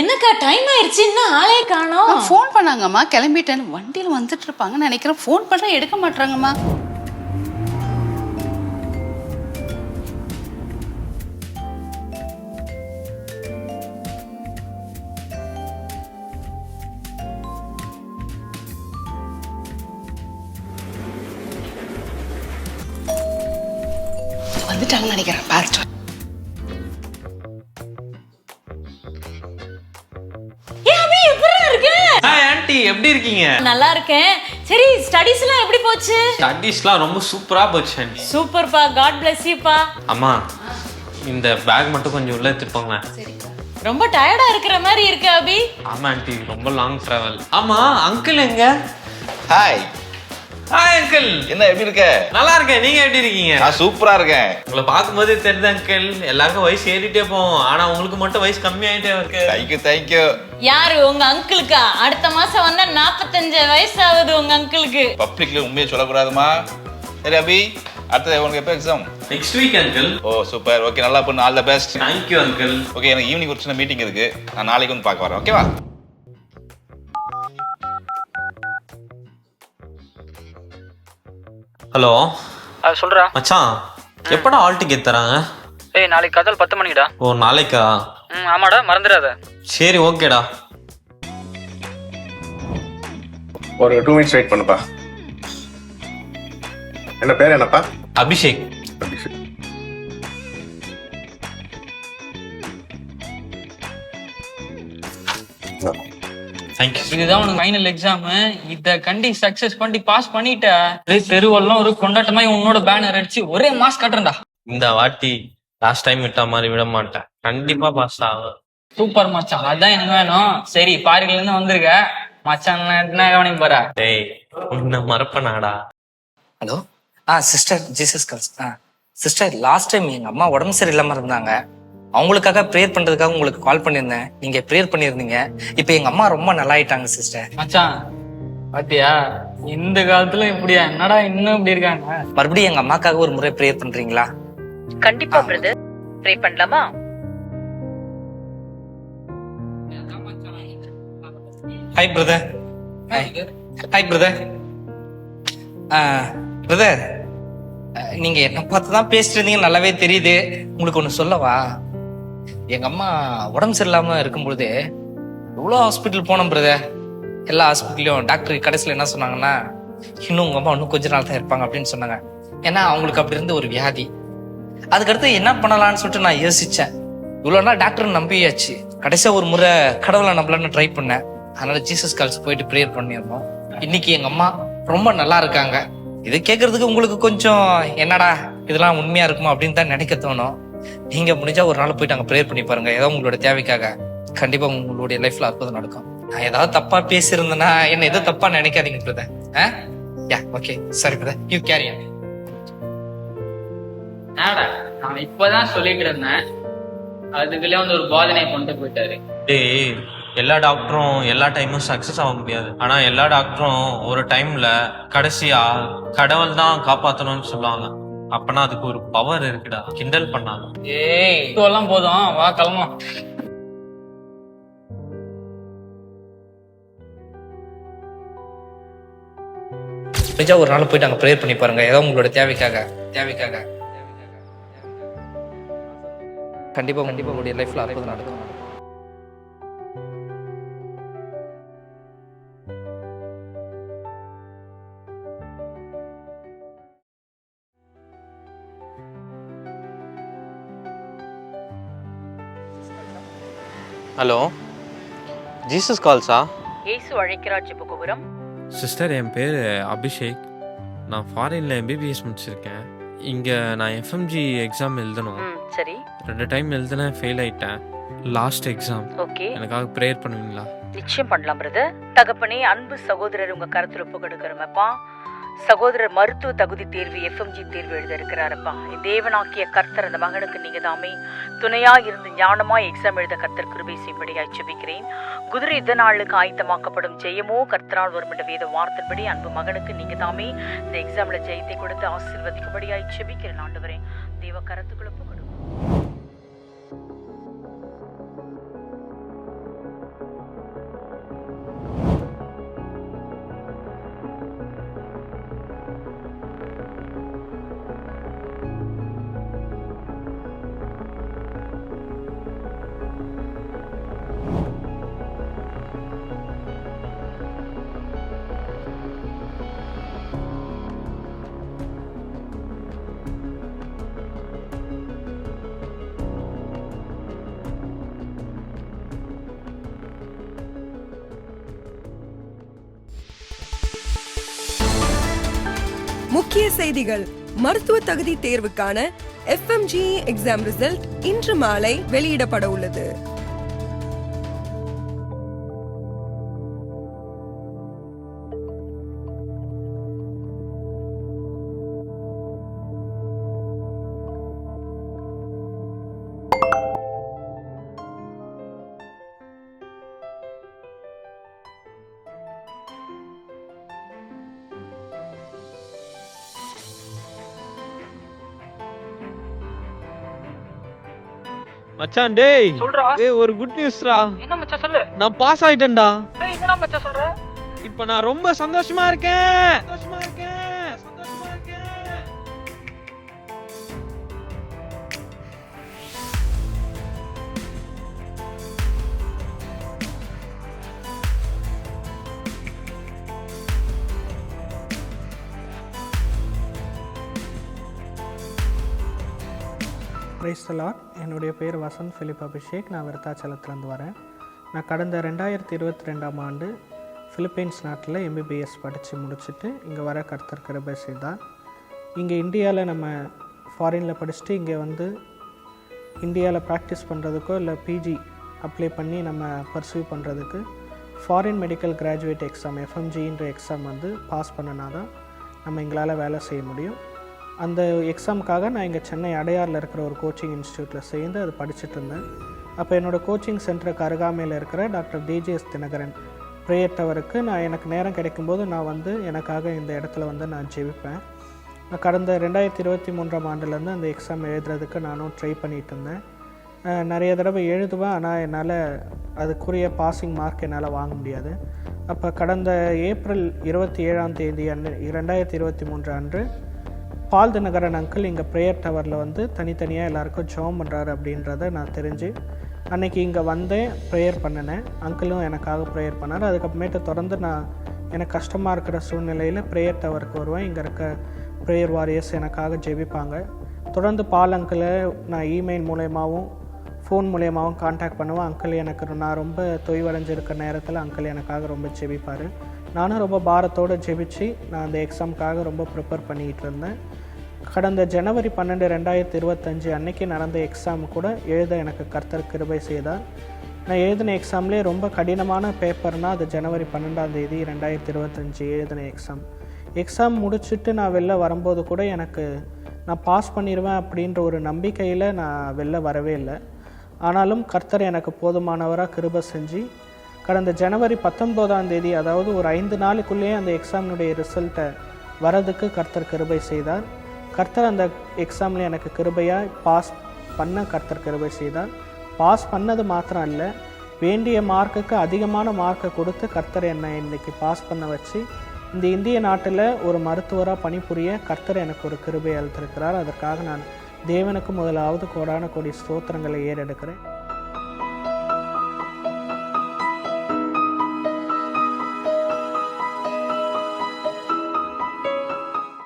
என்னக்கா டைம் ஆயிருச்சு இன்னும் ஆளே காணோம். ஃபோன் பண்ணாங்கம்மா. கிளம்பிட்டேன். வண்டியில் வந்துட்டு இருப்பாங்கன்னு நினைக்கிறேன். ஃபோன் பண்ணுறேன் எடுக்க மாட்டாங்கம்மா வந்துட்டாங்கன்னு நினைக்கிறேன். பார்த்து எப்படி இருக்கீங்க? நல்லா இருக்கேன். சரி ஸ்டடீஸ் எல்லாம் எப்படி போச்சு? ஸ்டடீஸ்லாம் ரொம்ப சூப்பரா போச்சு ஆன்ட்டி சூப்பர்ப்பா காட் பிளஸ் யூப்பா அம்மா இந்த பேக் மட்டும் கொஞ்சம் உள்ள எடுத்துட்டு ரொம்ப டயர்டா இருக்கிற மாதிரி இருக்கு அபி. ஆமா ஆன்ட்டி ரொம்ப லாங் டிராவல் ஆமா அங்கிள் எங்க? Hi hi uncle. என்ன எப்படி இருக்க? நல்லா இருக்கேன். நீங்க எப்படி இருக்கீங்க? நான் சூப்பரா இருக்கேன். உங்களை பார்க்கும்போதே தெரியுது அங்கிள். எல்லாருக்கும் வயசு ஏறிட்டே போவோம் ஆனா உங்களுக்கு மட்டும் வயசு கம்மியாயிட்டே இருக்கு. தேங்க்யூ தேங்க்யூ யாரு? உங்க அங்கிளுக்கா? அடுத்த மாசம் வந்தா நாற்பத்தஞ்சு வயசு ஆகுது உங்க அங்கிளுக்கு. பப்ளிக்ல உண்மையை சொல்லக்கூடாதுமா? சரி அபி அடுத்தது உனக்கு எப்போ எக்ஸாம் நெக்ஸ்ட் வீக் அங்கிள் ஓ சூப்பர் ஓகே நல்லா பண்ணு. All the best thank you uncle okay எனக்கு ஈவினிங் ஒரு சின்ன மீட்டிங் இருக்கு. நான் நாளைக்கு வந்து பார்க்க வரேன். ஓகேவா ஹலோ. அது சொல்றா. மச்சான் எப்படா ஆல் டிக்கெட் தராங்க ஏய் நாளைக்கு கதல் பத்து மணிக்குடா ஓ நாளைக்கா? ம் ஆமாடா மறந்துடாத. சரி ஓகேடா. ஒரு டூ மினிட்ஸ் வெயிட் பண்ணுப்பா. என்ன பேர் என்னப்பா? அபிஷேக். அபிஷேக். தேங்க்யூ இதுதான் உனக்கு ஃபைனல் எக்ஸாம் இத கண்டி சக்சஸ் பண்ணி பாஸ் பண்ணிட்ட. தெருவெல்லாம் ஒரு கொண்டாட்டமாய் உன்னோட பேனர் அடிச்சு ஒரே மாஸ் கட்டுறா இந்த வாட்டி லாஸ்ட் டைம் விட்ட மாதிரி விட மாட்டேன். கண்டிப்பா பாஸ் ஆகும் சூப்பர் மச்சான் அதான் எனக்கு வேணும். சரி பாரில இருந்து வந்திருக்க. மச்சான் என்ன கவனிக்க போற? டேய் உன்னை மறப்பனாடா. ஹலோ ஆ சிஸ்டர் ஜீசஸ் கல்ஸ் ஆ சிஸ்டர் லாஸ்ட் டைம் எங்கள் அம்மா உடம்பு சரியில்லாமல் இருந்தாங்க. அவங்களுக்காக ப்ரேயர் பண்ணுறதுக்காக உங்களுக்கு கால் பண்ணியிருந்தேன். நீங்கள் ப்ரேயர் பண்ணியிருந்தீங்க. இப்போ எங்கள் அம்மா ரொம்ப நல்லாயிட்டாங்க சிஸ்டர் மச்சான் பாத்தியா? இந்த காலத்துல இப்படியா? என்னடா இன்னும் இப்படி இருக்காங்க? மறுபடியும் எங்கள் அம்மாக்காக ஒரு முறை ப்ரேயர் பண்ணுறீங்களா கண்டிப்பா பிரதர் ப்ரே பண்ணலாமா? Hi brother hi brother brother நீங்கள் என்னை பார்த்து தான் பேசிட்டு இருந்தீங்க நல்லாவே தெரியுது. உங்களுக்கு ஒன்று சொல்லவா? எங்கள் அம்மா உடம்பு சரியில்லாமல் இருக்கும்பொழுது எவ்வளோ ஹாஸ்பிட்டல் போனோம் பிரதர் எல்லா ஹாஸ்பிட்டல்லையும் டாக்டர் கடைசியில் என்ன சொன்னாங்கன்னா இன்னும் உங்கள் அம்மா இன்னும் கொஞ்ச நாள் தான் இருப்பாங்க அப்படின்னு சொன்னாங்க. ஏன்னா அவங்களுக்கு அப்படி இருந்த ஒரு வியாதி. அதுக்கடுத்து என்ன பண்ணலாம்னு சொல்லிட்டு நான் யோசித்தேன் இவ்வளோ நாள் டாக்டர் நம்பியாச்சு. கடைசியாக ஒரு முறை கடவுளை நம்பலான்னு ட்ரை பண்ணேன். அதனால ஜீசஸ் கால்ஸ் போயிட்டு ப்ரேயர் பண்ணியிருந்தோம். இன்னைக்கு எங்கள் அம்மா ரொம்ப நல்லா இருக்காங்க. இது கேட்கறதுக்கு உங்களுக்கு கொஞ்சம் என்னடா இதெல்லாம் உண்மையா இருக்குமா அப்படின்னு தான் நினைக்க தோணும். நீங்க முடிஞ்சா ஒரு நாள் போயிட்டு அங்க ப்ரேயர் பண்ணி பாருங்க. ஏதோ உங்களோட தேவைக்காக. கண்டிப்பா உங்களுடைய லைஃப்ல அற்புதம் நடக்கும். நான் ஏதாவது தப்பா பேசியிருந்தேன்னா என்ன எதோ தப்பா நினைக்காதீங்க பிரதர் யா ஓகே சரி பிரதர் யூ கேரி நான் இப்பதான் சொல்லிட்டு இருந்தேன். அதுக்குள்ளே வந்து ஒரு போதனை கொண்டு போயிட்டாரு. டேய் எல்லா டாக்டரும் எல்லா டைமும் சக்சஸ் ஆக முடியாது. ஆனா எல்லா டாக்டரும் ஒரு டைம்ல கடைசியா கடவுள் தான் காப்பாத்தணும்னு சொல்லுவாங்க. அப்பனா அதுக்கு ஒரு பவர் இருக்குடா. கிண்டல் பண்ணாங்க ஏய் இதெல்லாம் போதும். வா கிளம்பலாம் நிஜா ஒரு நாள் போயிட்டு அங்க ப்ரேயர் பண்ணி பாருங்க. ஏதோ உங்களோட தேவைக்காக. தேவைக்காக. கண்டிப்பா கண்டிப்பா உங்களுடைய லைஃப்ல அற்புதம் நடக்கும். ஹலோ. ஜீசஸ் கால்ஸா? இயேசு அழைக்கிறார் ஜெபகுபுரம். சிஸ்டர் என் பேர் அபிஷேக். நான் ஃபாரின்ல எம்பிபிஎஸ் முடிச்சிருக்கேன். இங்கே நான் எஃப்எம்ஜி எக்ஸாம் எழுதணும். ம் சரி. ரெண்டு டைம் எழுதினேன் ஃபெயில் ஆயிட்டேன். Last exam okay. எனக்காக ப்ரேயர் பண்ணுவீங்களா? நிச்சயம் பண்ணலாம் பிரதர் தகப்பனே அன்பு சகோதரர் உங்க கருத்துல ஒப்பு கொடுக்கிறோமப்பா சகோதரர் மருத்துவ தகுதி தேர்வு எஃப்எம்ஜி தேர்வு எழுத இருக்கிறாரப்பா. தேவனாக்கிய கர்த்தர் அந்த மகனுக்கு நீங்க தாமே துணையா இருந்து ஞானமா எக்ஸாம் எழுத கர்த்தர் கிருபை செய்யும்படியாய் ஜெபிக்கிறேன். குதிரை யுத்த நாளுக்கு ஆயத்தமாக்கப்படும் ஜெயமோ கர்த்தரால் வரும் என்ற வேத வார்த்தைப்படி அன்பு மகனுக்கு நீங்க தாமே இந்த எக்ஸாம்ல ஜெயத்தை கொடுத்து ஆசீர்வதிக்கும்படியாய் ஜெபிக்கிறேன். வரேன் தேவ கரத்துக்குள்ள கொடுக்கும் முக்கிய செய்திகள். மருத்துவ தகுதி தேர்வுக்கான எஃப்எம்ஜி எக்ஸாம் ரிசல்ட் இன்று மாலை வெளியிடப்பட உள்ளது. மச்சான் டேய். சொல்றா. டேய் ஒரு குட் நியூஸ்ரா என்ன மச்சான் சொல்லு. நான் பாஸ் ஆயிட்டேன்டா. ஏய், என்னடா மச்சான் சொல்ற? இப்போ நான் ரொம்ப சந்தோஷமா இருக்கேன். சந்தோஷமா பிரைஸ்தலார் என்னுடைய பேர் வசந்த் ஃபிலிப் அபிஷேக். நான் விருத்தாச்சலத்துலேருந்து வரேன். நான் கடந்த ரெண்டாயிரத்தி இருபத்தி ரெண்டாம் ஆண்டு ஃபிலிப்பைன்ஸ் நாட்டில் எம்பிபிஎஸ் படித்து முடிச்சுட்டு இங்கே வர கருத்தர் கிருபை செய்தார் இங்கே இந்தியாவில் நம்ம ஃபாரினில் படிச்சுட்டு இங்கே வந்து இந்தியாவில் ப்ராக்டிஸ் பண்ணுறதுக்கோ இல்லை பிஜி அப்ளை பண்ணி நம்ம பர்சியூ பண்ணுறதுக்கு ஃபாரின் மெடிக்கல் கிராஜுவேட் எக்ஸாம் எஃப்எம்ஜின்ற எக்ஸாம் வந்து பாஸ் பண்ணினா தான் நம்ம எங்களால் வேலை செய்ய முடியும். அந்த எக்ஸாமுக்காக நான் இங்கே சென்னை அடையாரில் இருக்கிற ஒரு கோச்சிங் இன்ஸ்டியூட்டில் சேர்ந்து அது படிச்சுட்டு இருந்தேன். அப்போ என்னோடய கோச்சிங் சென்டருக்கு அருகாமையில் இருக்கிற doctor D G S Dhinakaran prayer டவருக்கு நான் எனக்கு நேரம் கிடைக்கும்போது நான் வந்து எனக்காக இந்த இடத்துல வந்து நான் ஜெபிப்பேன் கடந்த ரெண்டாயிரத்தி இருபத்தி மூன்றாம் ஆண்டுலேருந்து அந்த எக்ஸாம் எழுதுறதுக்கு நானும் ட்ரை பண்ணிட்டு இருந்தேன். நிறைய தடவை எழுதுவேன் ஆனால் என்னால் அதுக்குரிய பாசிங் மார்க் என்னால் வாங்க முடியாது. அப்போ கடந்த ஏப்ரல் இருபத்தி ஏழாம் தேதி அன்று ரெண்டாயிரத்தி இருபத்தி மூன்று அன்று பால் தினகரன் அங்கிள் இங்கே ப்ரேயர் டவரில் வந்து தனித்தனியாக எல்லாருக்கும் ஜெபம் பண்ணுறாரு அப்படின்றத நான் தெரிஞ்சு அன்னைக்கு இங்கே வந்தேன் ப்ரேயர் பண்ணினேன். அங்கிளும் எனக்காக ப்ரேயர் பண்ணார். அதுக்கப்புறமேட்டு தொடர்ந்து நான் எனக்கு கஷ்டமாக இருக்கிற சூழ்நிலையில் ப்ரேயர் டவருக்கு வருவேன். இங்கே இருக்க ப்ரேயர் வாரியர்ஸ் எனக்காக ஜெபிப்பாங்க. தொடர்ந்து பால் அங்கிளை நான் இமெயில் மூலயமாவும் ஃபோன் மூலயமாவும் காண்டாக்ட் பண்ணுவேன். அங்கிள் எனக்கு நான் ரொம்ப தொய்வடைஞ்சிருக்க நேரத்தில் அங்கிள் எனக்காக ரொம்ப ஜெபிப்பார். நானும் ரொம்ப பாரத்தோடு ஜெபிச்சு நான் அந்த எக்ஸாமுக்காக ரொம்ப ப்ரிப்பேர் பண்ணிகிட்டு இருந்தேன். கடந்த ஜனவரி பன்னெண்டு ரெண்டாயிரத்தி இருபத்தஞ்சு அன்னைக்கு நடந்த எக்ஸாம் கூட எழுத எனக்கு கர்த்தர் கிருபை செய்தார். நான் எழுதின எக்ஸாம்லேயே ரொம்ப கடினமான பேப்பர்னால் அது ஜனவரி பன்னெண்டாம் தேதி ரெண்டாயிரத்தி இருபத்தஞ்சு எழுதின எக்ஸாம் எக்ஸாம் முடிச்சுட்டு நான் வெளில வரும்போது கூட எனக்கு நான் பாஸ் பண்ணிடுவேன் அப்படின்ற ஒரு நம்பிக்கையில் நான் வெளில வரவே இல்லை. ஆனாலும் கர்த்தர் எனக்கு போதுமானவராக கிருபை செஞ்சு கடந்த ஜனவரி பத்தொன்பதாம் தேதி அதாவது ஒரு ஐந்து நாளுக்குள்ளேயே அந்த எக்ஸாமினுடைய ரிசல்ட்டை வரதுக்கு கர்த்தர் கிருபை செய்தார். கர்த்தர் அந்த எக்ஸாமில் எனக்கு கிருபையாக பாஸ் பண்ண கர்த்தர் கிருபை செய்தார். பாஸ் பண்ணது மாத்திரம் இல்லை வேண்டிய மார்க்குக்கு அதிகமான மார்க்கை கொடுத்து கர்த்தர் என்னை இன்னைக்கு பாஸ் பண்ண வச்சு இந்த இந்திய நாட்டில் ஒரு மருத்துவராக பணிபுரிய கர்த்தர் எனக்கு ஒரு கிருபை அளித்திருக்கிறார். அதற்காக நான் தேவனுக்கு முதலாவது கோடான கோடி ஸ்தோத்திரங்களை ஏறெடுக்கிறேன்.